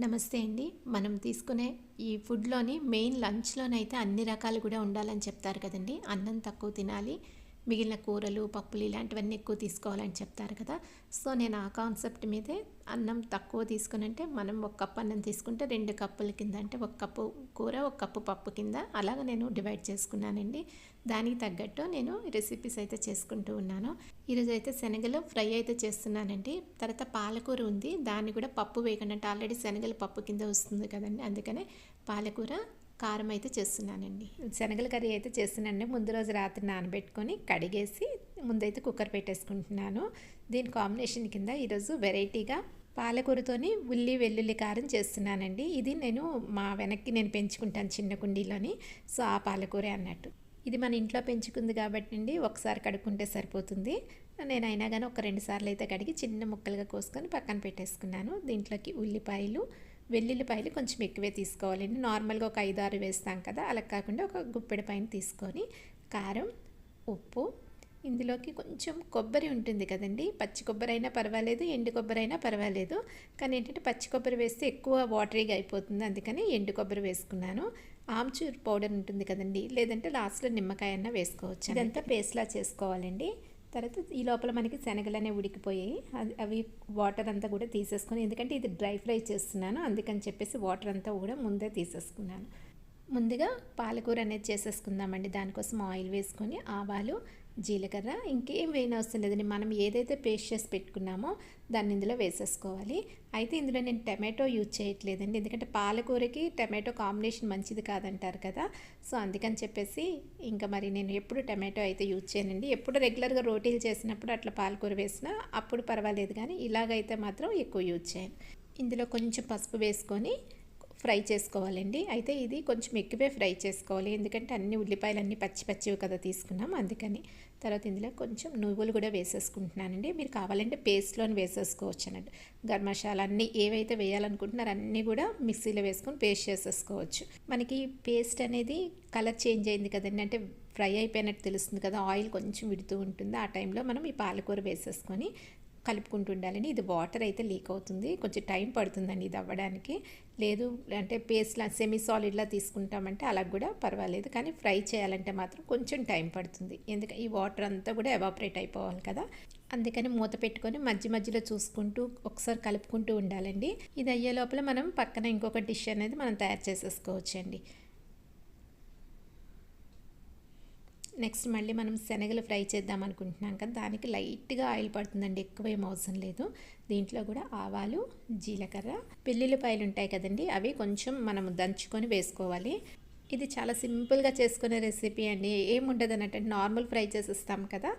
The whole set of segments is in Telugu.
నమస్తే అండి. మనం తీసుకునే ఈ ఫుడ్లోని మెయిన్ లంచ్లోనైతే అన్ని రకాలు కూడా ఉండాలని చెప్తారు కదండి. అన్నం తక్కువ తినాలి మిగిలిన కూరలు పప్పులు ఇలాంటివన్నీ ఎక్కువ తీసుకోవాలని చెప్తారు కదా. సో నేను ఆ కాన్సెప్ట్ మీదే అన్నం తక్కువ తీసుకుని మనం ఒక కప్పు అన్నం తీసుకుంటే రెండు కప్పుల కింద అంటే ఒక కప్పు కూర ఒక కప్పు పప్పు కింద అలాగ నేను డివైడ్ చేసుకున్నానండి. దానికి తగ్గట్టు నేను రెసిపీస్ అయితే చేసుకుంటూ ఉన్నాను. ఈరోజు అయితే శనగలు ఫ్రై అయితే చేస్తున్నానండి. తర్వాత పాలకూర ఉంది. దాన్ని కూడా పప్పు వేయకుండా అంటే ఆల్రెడీ శనగలు పప్పు కింద వస్తుంది కదండి. అందుకనే పాలకూర కారం అయితే చేస్తున్నానండి. శనగల కర్రీ అయితే చేస్తున్నానండి. ముందు రోజు రాత్రి నానబెట్టుకొని కడిగేసి ముందైతే కుక్కర్ పెట్టేసుకుంటున్నాను. దీని కాంబినేషన్ కింద ఈరోజు వెరైటీగా పాలకూరతోని ఉల్లి వెల్లుల్లి కారం చేస్తున్నానండి. ఇది నేను మా వెనక్కి నేను పెంచుకుంటాను చిన్న కుండీలోని. సో ఆ పాలకూరే అన్నట్టు. ఇది మన ఇంట్లో పెంచుకుంది కాబట్టి అండి ఒకసారి కడుక్కుంటే సరిపోతుంది. నేను అయినా కానీ ఒక రెండు సార్లు అయితే కడిగి చిన్న ముక్కలుగా కోసుకొని పక్కన పెట్టేసుకున్నాను. దీంట్లోకి ఉల్లిపాయలు వెల్లుల్లిపాయలు కొంచెం ఎక్కువే తీసుకోవాలండి. నార్మల్గా ఒక ఐదు ఆరు వేస్తాం కదా అలా కాకుండా ఒక గుప్పెడి పైన తీసుకొని కారం ఉప్పు ఇందులోకి కొంచెం కొబ్బరి ఉంటుంది కదండి. పచ్చి కొబ్బరి అయినా పర్వాలేదు ఎండు కొబ్బరి అయినా పర్వాలేదు. కానీ ఏంటంటే పచ్చి కొబ్బరి వేస్తే ఎక్కువ వాటరీగా అయిపోతుంది. అందుకని ఎండు కొబ్బరి వేసుకున్నాను. ఆమ్చూర్ పౌడర్ ఉంటుంది కదండి. లేదంటే లాస్ట్లో నిమ్మకాయ అన్న వేసుకోవచ్చు ఇదంతా పేస్ట్లా చేసుకోవాలండి. తర్వాత ఈ లోపల మనకి శనగలు అనేవి ఉడికిపోయాయి. అది అవి వాటర్ అంతా కూడా తీసేసుకొని ఎందుకంటే ఇది డ్రై ఫ్రై చేస్తున్నాను అందుకని చెప్పేసి వాటర్ అంతా కూడా ముందే తీసేసుకున్నాను. ముందుగా పాలకూర అనేది చేసేసుకుందామండి. దానికోసం ఆయిల్ వేసుకొని ఆవాలు జీలకర్ర ఇంకేం వేయనవసరం లేదండి. మనం ఏదైతే పేస్ట్ చేసి పెట్టుకున్నామో దాన్ని ఇందులో వేసేసుకోవాలి. అయితే ఇందులో నేను టమాటో యూజ్ చేయట్లేదండి. ఎందుకంటే పాలకూరకి టమాటో కాంబినేషన్ మంచిది కాదంటారు కదా. సో అందుకని చెప్పేసి ఇంకా మరి నేను ఎప్పుడు టమాటో అయితే యూజ్ చేయనండి. ఎప్పుడు రెగ్యులర్గా రోటీలు చేసినప్పుడు అట్లా పాలకూర వేసినా అప్పుడు పర్వాలేదు. కానీ ఇలాగైతే మాత్రం ఎక్కువ యూజ్ చేయను. ఇందులో కొంచెం పసుపు వేసుకొని ఫ్రై చేసుకోవాలండి. అయితే ఇది కొంచెం ఎక్కువే ఫ్రై చేసుకోవాలి. ఎందుకంటే అన్ని ఉల్లిపాయలు అన్నీ పచ్చి పచ్చివి కదా తీసుకున్నాం. అందుకని తర్వాత ఇందులో కొంచెం నువ్వులు కూడా వేసేసుకుంటున్నానండి. మీరు కావాలంటే పేస్ట్లోని వేసేసుకోవచ్చు అన్నట్టు గరం మసాలా అన్నీ ఏవైతే వేయాలనుకుంటున్నారో అన్నీ కూడా మిక్సీలో వేసుకొని పేస్ట్ చేసేసుకోవచ్చు. మనకి పేస్ట్ అనేది కలర్ చేంజ్ అయింది కదండి. అంటే ఫ్రై అయిపోయినట్టు తెలుస్తుంది కదా ఆయిల్ కొంచెం విడుతూ ఉంటుంది. ఆ టైంలో మనం ఈ పాలకూర వేసేసుకొని కలుపుకుంటూ ఇది వాటర్ అయితే లీక్ అవుతుంది. కొంచెం టైం పడుతుందండి ఇది అవ్వడానికి. లేదు అంటే పేస్ట్లా సెమీ సాలిడ్లా తీసుకుంటామంటే అలా కూడా పర్వాలేదు. కానీ ఫ్రై చేయాలంటే మాత్రం కొంచెం టైం పడుతుంది. ఎందుకంటే ఈ వాటర్ అంతా కూడా ఎవాపరేట్ అయిపోవాలి కదా. అందుకని మూత పెట్టుకొని మధ్య మధ్యలో చూసుకుంటూ ఒకసారి కలుపుకుంటూ ఉండాలండి. ఇది అయ్యే లోపల మనం పక్కన ఇంకొక డిష్ అనేది మనం తయారు చేసేసుకోవచ్చండి. నెక్స్ట్ మళ్ళీ మనం శనగలు ఫ్రై చేద్దాం అనుకుంటున్నాం కదా దానికి లైట్గా ఆయిల్ పడుతుందండి ఎక్కువ ఏం అవసరం లేదు. దీంట్లో కూడా ఆవాలు జీలకర్ర పెల్లుల్లిపాయలు ఉంటాయి కదండి అవి కొంచెం మనం దంచుకొని వేసుకోవాలి. ఇది చాలా సింపుల్గా చేసుకునే రెసిపీ అండి. ఏముండదు అన్నట్టు నార్మల్ ఫ్రై చేసేస్తాం కదా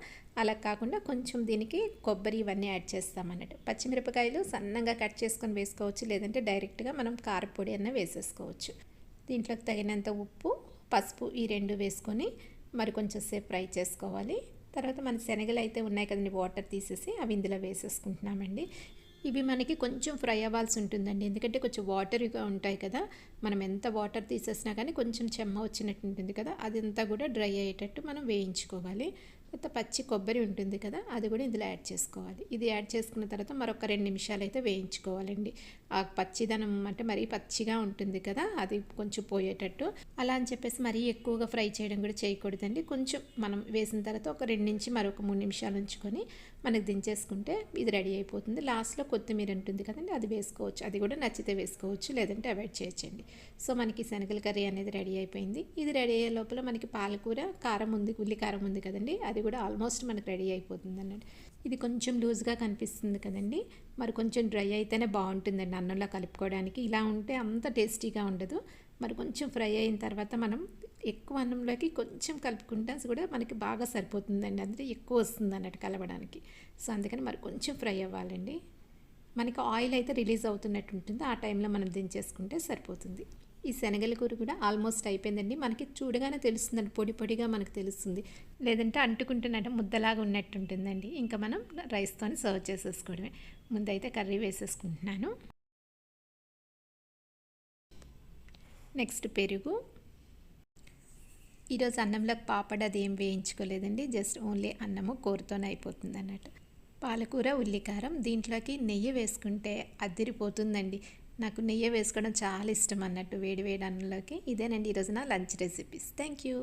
అలా కాకుండా కొంచెం దీనికి కొబ్బరి ఇవన్నీ యాడ్ చేస్తాం అన్నట్టు. పచ్చిమిరపకాయలు సన్నగా కట్ చేసుకొని వేసుకోవచ్చు లేదంటే డైరెక్ట్గా మనం కారపొడి అన్న వేసేసుకోవచ్చు. దీంట్లోకి తగినంత ఉప్పు పసుపు ఈ రెండు వేసుకొని మరి కొంచెం సేపు ఫ్రై చేసుకోవాలి. తర్వాత మన శనగలు అయితే ఉన్నాయి కదండి వాటర్ తీసేసి అవి ఇందులో వేసేసుకుంటున్నామండి. ఇవి మనకి కొంచెం ఫ్రై అవ్వాల్సి ఉంటుందండి. ఎందుకంటే కొంచెం వాటర్గా ఉంటాయి కదా మనం ఎంత వాటర్ తీసేసినా కానీ కొంచెం చెమ్మ వచ్చినట్టు ఉంటుంది కదా అదంతా కూడా డ్రై అయ్యేటట్టు మనం వేయించుకోవాలి. తర్వాత పచ్చి కొబ్బరి ఉంటుంది కదా అది కూడా ఇందులో యాడ్ చేసుకోవాలి. ఇది యాడ్ చేసుకున్న తర్వాత మరొక రెండు నిమిషాలు అయితే వేయించుకోవాలండి. ఆ పచ్చిదనం అంటే మరీ పచ్చిగా ఉంటుంది కదా అది కొంచెం పోయేటట్టు. అలా అని చెప్పేసి మరీ ఎక్కువగా ఫ్రై చేయడం కూడా చేయకూడదండి. కొంచెం మనం వేసిన తర్వాత ఒక రెండు నుంచి మరొక మూడు నిమిషాలు ఉంచుకొని మనకు దించేసుకుంటే ఇది రెడీ అయిపోతుంది. లాస్ట్లో కొత్తిమీర ఉంటుంది కదండి అది వేసుకోవచ్చు. అది కూడా నచ్చితే వేసుకోవచ్చు లేదంటే అవాయిడ్ చేయొచ్చండి. సో మనకి శనగల కర్రీ అనేది రెడీ అయిపోయింది. ఇది రెడీ అయ్యే లోపల మనకి పాలకూర కారం ఉంది ఉల్లి కారం ఉంది కదండి అది కూడా ఆల్మోస్ట్ మనకు రెడీ అయిపోతుంది అన్నట్టు. ఇది కొంచెం లూజ్గా కనిపిస్తుంది కదండి. మరి కొంచెం డ్రై అయితేనే బాగుంటుందండి అన్నంలో కలుపుకోవడానికి. ఇలా ఉంటే అంత టేస్టీగా ఉండదు. మరి కొంచెం ఫ్రై అయిన తర్వాత మనం ఎక్కువ అన్నంలోకి కొంచెం కలుపుకుంటే కూడా మనకి బాగా సరిపోతుందండి. అందుకే ఎక్కువ వస్తుంది అన్నట్టు కలవడానికి. సో అందుకని మరి కొంచెం ఫ్రై అవ్వాలండి. మనకి ఆయిల్ అయితే రిలీజ్ అవుతున్నట్టు ఉంటుంది. ఆ టైంలో మనం దించేసుకుంటే సరిపోతుంది. ఈ శనగల కూర కూడా ఆల్మోస్ట్ అయిపోయిందండి. మనకి చూడగానే తెలుస్తుందండి. పొడి పొడిగా మనకు తెలుస్తుంది. లేదంటే అంటుకుంటున్నట్టు ముద్దలాగా ఉన్నట్టు ఉంటుందండి ఇంకా మనం రైస్తో సర్వ్ చేసేసుకోవడమే. ముందైతే కర్రీ వేసేసుకుంటున్నాను. నెక్స్ట్ పెరుగు. ఈరోజు అన్నంలోకి పాపడ అది ఏం వేయించుకోలేదండి. జస్ట్ ఓన్లీ అన్నము కూరతోనే అయిపోతుంది అన్నట్టు పాలకూర ఉల్లికారం దీంట్లోకి నెయ్యి వేసుకుంటే అదిరిపోతుందండి. నాకు నెయ్యి వేసుకోవడం చాలా ఇష్టం అన్నట్టు వేడి వేడి అన్నంలోకి. ఇదేనండి ఈరోజు నా లంచ్ రెసిపీస్ థ్యాంక్ యూ